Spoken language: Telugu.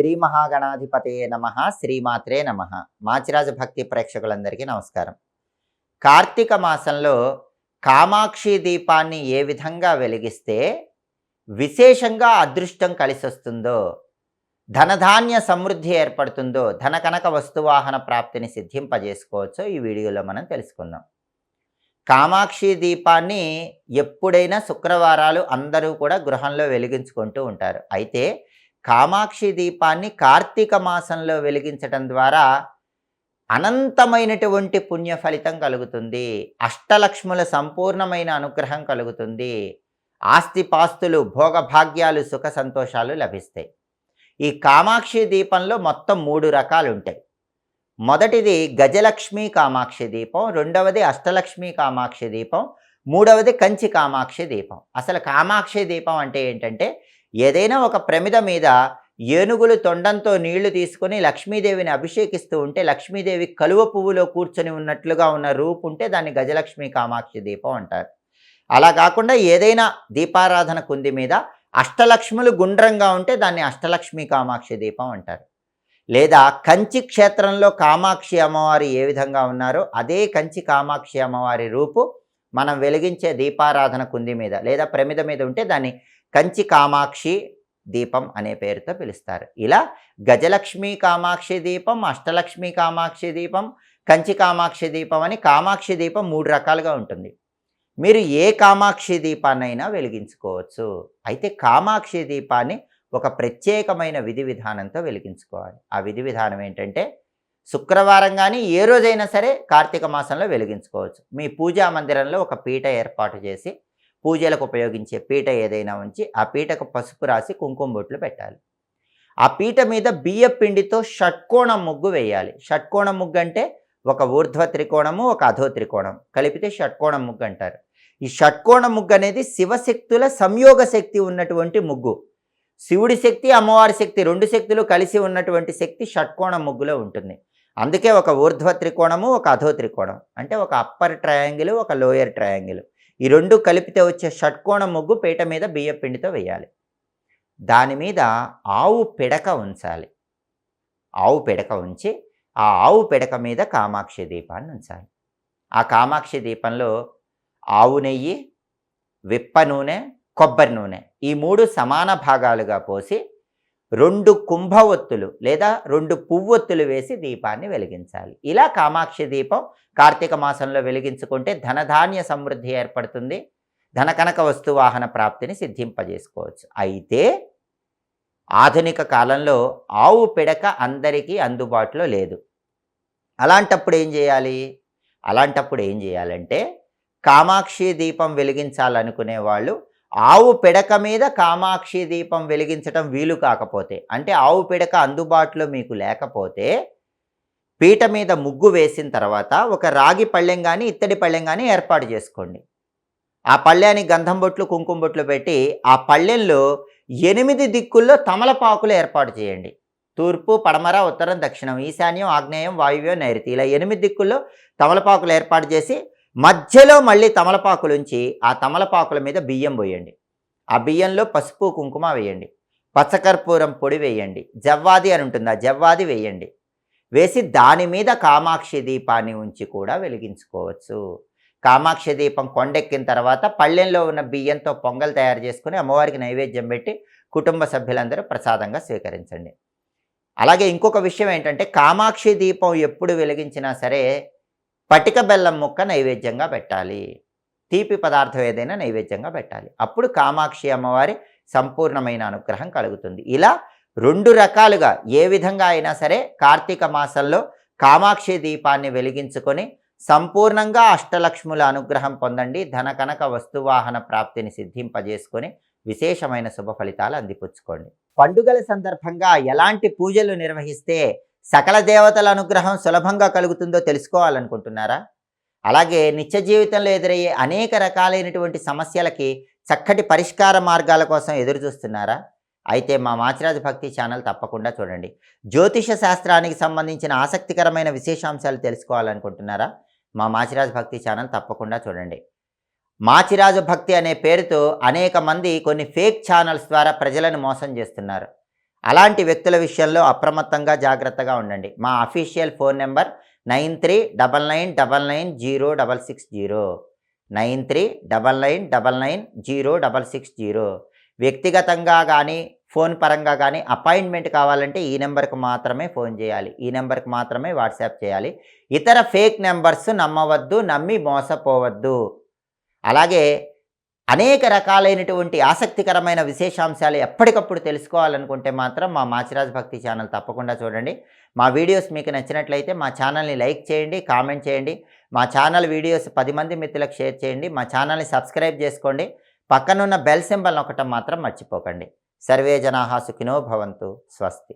శ్రీ మహాగణాధిపతయే నమ శ్రీమాత్రే నమ. మాచిరాజ భక్తి ప్రేక్షకులందరికీ నమస్కారం. కార్తీక మాసంలో కామాక్షి దీపాన్ని ఏ విధంగా వెలిగిస్తే విశేషంగా అదృష్టం కలిసి వస్తుందో ధనధాన్య సమృద్ధి ఏర్పడుతుందో ధన కనక వస్తువాహన ప్రాప్తిని సిద్ధింపజేసుకోవచ్చో ఈ వీడియోలో మనం తెలుసుకుందాం. కామాక్షి దీపాన్ని ఎప్పుడైనా శుక్రవారాలు అందరూ కూడా గృహంలో వెలిగించుకుంటూ ఉంటారు. అయితే కామాక్షి దీపాన్ని కార్తీక మాసంలో వెలిగించటం ద్వారా అనంతమైనటువంటి పుణ్య ఫలితం కలుగుతుంది. అష్టలక్ష్ముల సంపూర్ణమైన అనుగ్రహం కలుగుతుంది. ఆస్తిపాస్తులు భోగభాగ్యాలు సుఖ సంతోషాలు లభిస్తాయి. ఈ కామాక్షి దీపంలో మొత్తం మూడు రకాలు ఉంటాయి మొదటిది గజలక్ష్మి కామాక్షి దీపం రెండవది అష్టలక్ష్మి కామాక్షి దీపం మూడవది కంచి కామాక్షి దీపం. అసలు కామాక్షి దీపం అంటే ఏంటంటే ఏదైనా ఒక ప్రమిద మీద ఏనుగులు తొండంతో నీళ్ళు తీసుకొని లక్ష్మీదేవిని అభిషేకిస్తూ ఉంటే లక్ష్మీదేవి కలువ పువ్వులో కూర్చొని ఉన్నట్లుగా ఉన్న రూపు ఉంటే దాన్ని గజలక్ష్మి కామాక్షి దీపం అంటారు. అలా కాకుండా ఏదైనా దీపారాధన కుంది మీద అష్టలక్ష్ములు గుండ్రంగా ఉంటే దాన్ని అష్టలక్ష్మి కామాక్షి దీపం అంటారు. లేదా కంచి క్షేత్రంలో కామాక్షి అమ్మవారు ఏ విధంగా ఉన్నారో అదే కంచి కామాక్షి అమ్మవారి రూపు మనం వెలిగించే దీపారాధన కుంది మీద లేదా ప్రమిద మీద ఉంటే దాన్ని కంచి కామాక్షి దీపం అనే పేరుతో పిలుస్తారు. ఇలా గజలక్ష్మి కామాక్షి దీపం అష్టలక్ష్మి కామాక్షి దీపం కంచి కామాక్షి దీపం అని కామాక్షి దీపం మూడు రకాలుగా ఉంటుంది. మీరు ఏ కామాక్షి దీపాన్నైనా వెలిగించుకోవచ్చు. అయితే కామాక్షి దీపాన్ని ఒక ప్రత్యేకమైన విధి విధానంతో వెలిగించుకోవాలి. ఆ విధి విధానం ఏంటంటే శుక్రవారం కానీ ఏ రోజైనా సరే కార్తీక మాసంలో వెలిగించుకోవచ్చు. మీ పూజా మందిరంలో ఒక పీట ఏర్పాటు చేసి పూజలకు ఉపయోగించే పీట ఏదైనా ఉంచి ఆ పీటకు పసుపు రాసి కుంకుమ బొట్లు పెట్టాలి. ఆ పీట మీద బియ్య పిండితో షట్కోణం ముగ్గు వేయాలి. షట్కోణం ముగ్గు అంటే ఒక ఊర్ధ్వ త్రికోణము ఒక అధో త్రికోణం. కలిపితే షట్కోణం ముగ్గు అంటారు. ఈ షట్కోణ ముగ్గు అనేది శివశక్తుల సంయోగ శక్తి ఉన్నటువంటి ముగ్గు. శివుడి శక్తి అమ్మవారి శక్తి రెండు శక్తులు కలిసి ఉన్నటువంటి శక్తి షట్కోణ ముగ్గులో ఉంటుంది. అందుకే ఒక ఊర్ధ్వ త్రికోణము ఒక అధో త్రికోణం. అంటే ఒక అప్పర్ ట్రయాంగిల్ ఒక లోయర్ ట్రయాంగిల్. ఈ రెండు కలిపితే వచ్చే షట్కోణ ముగ్గు పీట మీద బియ్య పిండితో వేయాలి. దాని మీద ఆవు పిడక ఉంచాలి. ఆవు పిడక ఉంచి ఆ ఆవు పిడక మీద కామాక్షి దీపాన్ని ఉంచాలి. ఆ కామాక్షి దీపంలో ఆవు నెయ్యి విప్ప నూనె కొబ్బరి నూనె ఈ మూడు సమాన భాగాలుగా పోసి రెండు కుంభవొత్తులు లేదా రెండు పువ్వొత్తులు వేసి దీపాన్ని వెలిగించాలి. ఇలా కామాక్షి దీపం కార్తీక మాసంలో వెలిగించుకుంటే ధనధాన్య సమృద్ధి ఏర్పడుతుంది. ధనకనక వస్తు వాహన ప్రాప్తిని సిద్ధింపజేసుకోవచ్చు. అయితే ఆధునిక కాలంలో ఆవు పిడక అందరికీ అందుబాటులో లేదు. అలాంటప్పుడు ఏం చేయాలి? అలాంటప్పుడు ఏం చేయాలంటే కామాక్షి దీపం వెలిగించాలనుకునే వాళ్ళు ఆవు పిడక మీద కామాక్షి దీపం వెలిగించటం వీలు కాకపోతే అంటే ఆవు పిడక అందుబాటులో మీకు లేకపోతే పీట మీద ముగ్గు వేసిన తర్వాత ఒక రాగి పళ్ళెం కానీ ఇత్తడి పళ్ళెం కానీ ఏర్పాటు చేసుకోండి. ఆ పళ్ళెని గంధం బొట్లు కుంకుమ బొట్లు పెట్టి ఆ పళ్ళెంలో ఎనిమిది దిక్కుల్లో తమలపాకులు ఏర్పాటు చేయండి. తూర్పు పడమర ఉత్తరం దక్షిణం ఈశాన్యం ఆగ్నేయం వాయువ్యం నైరుతి ఇలా ఎనిమిది దిక్కుల్లో తమలపాకులు ఏర్పాటు చేసి మధ్యలో మళ్ళీ తమలపాకులు ఉంచి ఆ తమలపాకుల మీద బియ్యం పోయండి. ఆ బియ్యంలో పసుపు కుంకుమ వేయండి. పచ్చకర్పూరం పొడి వేయండి. జవ్వాది అని ఉంటుంది. ఆ జవ్వాది వేయండి. వేసి దాని మీద కామాక్షి దీపాన్ని ఉంచి కూడా వెలిగించుకోవచ్చు. కామాక్షి దీపం కొండెక్కిన తర్వాత పళ్ళెంలో ఉన్న బియ్యంతో పొంగల్ తయారు చేసుకుని అమ్మవారికి నైవేద్యం పెట్టి కుటుంబ సభ్యులందరూ ప్రసాదంగా స్వీకరించండి. అలాగే ఇంకొక విషయం ఏంటంటే కామాక్షి దీపం ఎప్పుడు వెలిగించినా సరే పటిక బెల్లం ముక్క నైవేద్యంగా పెట్టాలి. తీపి పదార్థం ఏదైనా నైవేద్యంగా పెట్టాలి. అప్పుడు కామాక్షి అమ్మవారి సంపూర్ణమైన అనుగ్రహం కలుగుతుంది. ఇలా రెండు రకాలుగా ఏ విధంగా అయినా సరే కార్తీక మాసంలో కామాక్షి దీపాన్ని వెలిగించుకొని సంపూర్ణంగా అష్టలక్ష్ముల అనుగ్రహం పొందండి. ధన కనక వస్తువాహన ప్రాప్తిని సిద్ధింపజేసుకొని విశేషమైన శుభ ఫలితాలు అందిపుచ్చుకోండి. పండుగల సందర్భంగా ఎలాంటి పూజలు నిర్వహిస్తే సకల దేవతల అనుగ్రహం సులభంగా కలుగుతుందో తెలుసుకోవాలనుకుంటున్నారా? అలాగే నిత్య జీవితంలో ఎదురయ్యే అనేక రకాలైనటువంటి సమస్యలకి చక్కటి పరిష్కార మార్గాల కోసం ఎదురు చూస్తున్నారా అయితే మా మాచిరాజ భక్తి ఛానల్ తప్పకుండా చూడండి. జ్యోతిష శాస్త్రానికి సంబంధించిన ఆసక్తికరమైన విశేషాంశాలు తెలుసుకోవాలనుకుంటున్నారా? మా మాచిరాజు భక్తి ఛానల్ తప్పకుండా చూడండి. మాచిరాజు భక్తి అనే పేరుతో అనేక మంది కొన్ని ఫేక్ ఛానల్స్ ద్వారా ప్రజలను మోసం చేస్తున్నారు. అలాంటి వ్యక్తుల విషయంలో అప్రమత్తంగా జాగ్రత్తగా ఉండండి. మా official phone number nine three double nine double nine zero double six zero. Nine three double nine double nine zero double six zero. వ్యక్తిగతంగా కానీ ఫోన్ పరంగా కానీ అపాయింట్మెంట్ కావాలంటే ఈ నెంబర్కి మాత్రమే ఫోన్ చేయాలి. ఈ నెంబర్కి మాత్రమే వాట్సాప్ చేయాలి. ఇతర ఫేక్ నెంబర్స్ నమ్మవద్దు నమ్మి మోసపోవద్దు. అలాగే అనేక రకాలైనటువంటి ఆసక్తికరమైన విశేషాంశాలు ఎప్పటికప్పుడు తెలుసుకోవాలనుకుంటే మాత్రం మా మాచిరాజ్ భక్తి ఛానల్ తప్పకుండా చూడండి. మా వీడియోస్ మీకు నచ్చినట్లయితే మా ఛానల్ని లైక్ చేయండి కామెంట్ చేయండి. మా ఛానల్ వీడియోస్ పది మంది మిత్రులకు షేర్ చేయండి. మా ఛానల్ని సబ్స్క్రైబ్ చేసుకోండి. పక్కనున్న బెల్ సింబల్ ఒకటం మాత్రం మర్చిపోకండి. సర్వే జనాహా సుఖినో భవంతు. స్వస్తి.